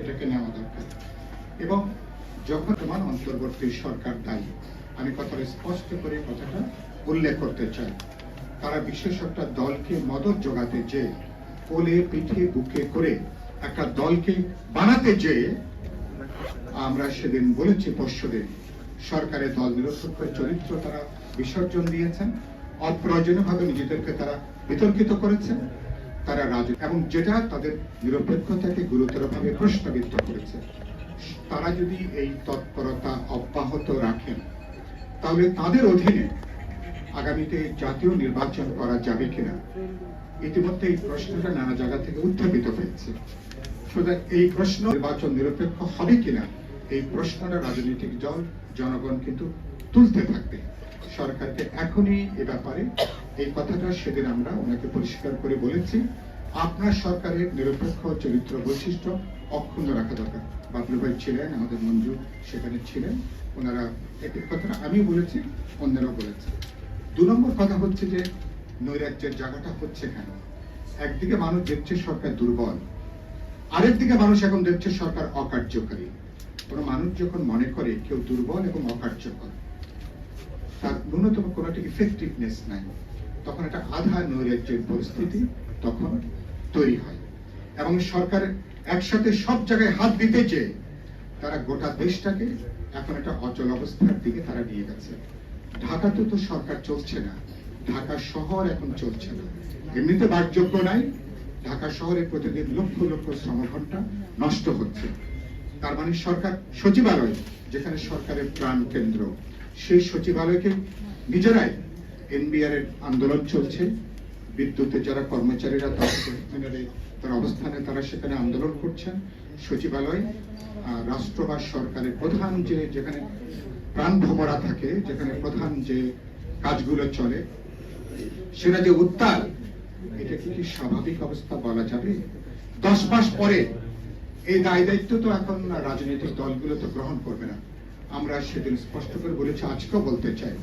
এটাকে নেওয়া দরকার এবং যখন তোমার অন্তর্বর্তী সরকার দায়ী, আমি কথাটা স্পষ্ট করে কথাটা উল্লেখ করতে চাই। তারা বিশেষ একটা দলকে মদত জোগাতে যে কোলে পিঠে বুকে করে একটা দলকে বানাতে যেয়ে আমরা সেদিন বলেছি পরশুদিন সরকারের দল নিরপেক্ষ চরিত্র তারা বিসর্জন দিয়েছেন, অপ্রয়োজনীয়ভাবে নিজেদেরকে তারা বিতর্কিত করেছেন। তারা রাজ। এবং যেটা তাদের নিরপেক্ষতাকে গুরুতরভাবে প্রশ্নবিদ্ধ করেছে, তারা যদি এই তৎপরতা অব্যাহত রাখেন, তাহলে তাদের অধীনে আগামীতে জাতীয় নির্বাচন করা যাবে কিনা? ইতিমধ্যে এই প্রশ্নটা নানা জায়গা থেকে উত্থাপিত হয়েছে। সুতরাং এই প্রশ্ন নির্বাচন নিরপেক্ষ হবে কিনা, এই প্রশ্নটা রাজনৈতিক দল, জনগণ কিন্তু তুলতে থাকবে। সরকারকে এখনই এ ব্যাপারে এই কথাটা সেদিন আমরা ওনাকে পরিষ্কার করে বলেছি। আপনার সরকারের নিরপেক্ষ চরিত্র বৈশিষ্ট্য অক্ষুণ্ণ রাখা দরকার। বাবলু ভাই ছিলেন, আমাদের মঞ্জু সেখানে ছিলেন। ওনারা একই কথাটা আমিও বলেছি, অন্যরাও বলেছে। দু নম্বর কথা হচ্ছে যে, নৈরাজ্যের জায়গাটা হচ্ছে কেন? একদিকে মানুষ দেখছে সরকার দুর্বল, আরেকদিকে মানুষ এখন দেখছে সরকার অকার্যকারী। কোন মানুষ যখন মনে করে কেউ দুর্বল এবং অকার্যকর, তার ন্যূনতম কোনো একটা ইফেক্টিভনেস নাই। তখন একটা আধা নৈরাজ্যের পরিস্থিতি তখন তৈরি হয়। এবং সরকার একসাথে সব জায়গায় হাত দিতে যে তারা গোটা দেশটাকে এখন একটা অচল অবস্থার দিকে তারা নিয়ে গেছে। ঢাকাতে তো সরকার চলছে না, ঢাকা শহর এখন চলছে না। এমনিতে বাসযোগ্য নাই, ঢাকা শহরে প্রতিদিন লক্ষ লক্ষ শ্রমঘন্টা নষ্ট হচ্ছে। তার মানে সরকার সচিবালয়, যেখানে সরকারের প্রাণ কেন্দ্র সেই সচিবালয়কে নিজেরাই এনবিআর এর আন্দোলন চলছে। বিদ্যুতের যারা কর্মচারীরা তারা অবস্থানে, তারা সেখানে আন্দোলন করছেন। সচিবালয় রাষ্ট্র বা সরকারের প্রধান যে, যেখানে প্রাণ ভ্রমরা থাকে, যেখানে প্রধান যে কাজগুলো চলে, সেটা যে উত্তাল, এটা কি স্বাভাবিক অবস্থা বলা যাবে? দশ মাস পরে এই দায় দায়িত্ব তো এখন রাজনৈতিক দলগুলো তো গ্রহণ করবে না। আমরা সেদিন স্পষ্ট করে বলেছি, আজকেও বলতে চাই।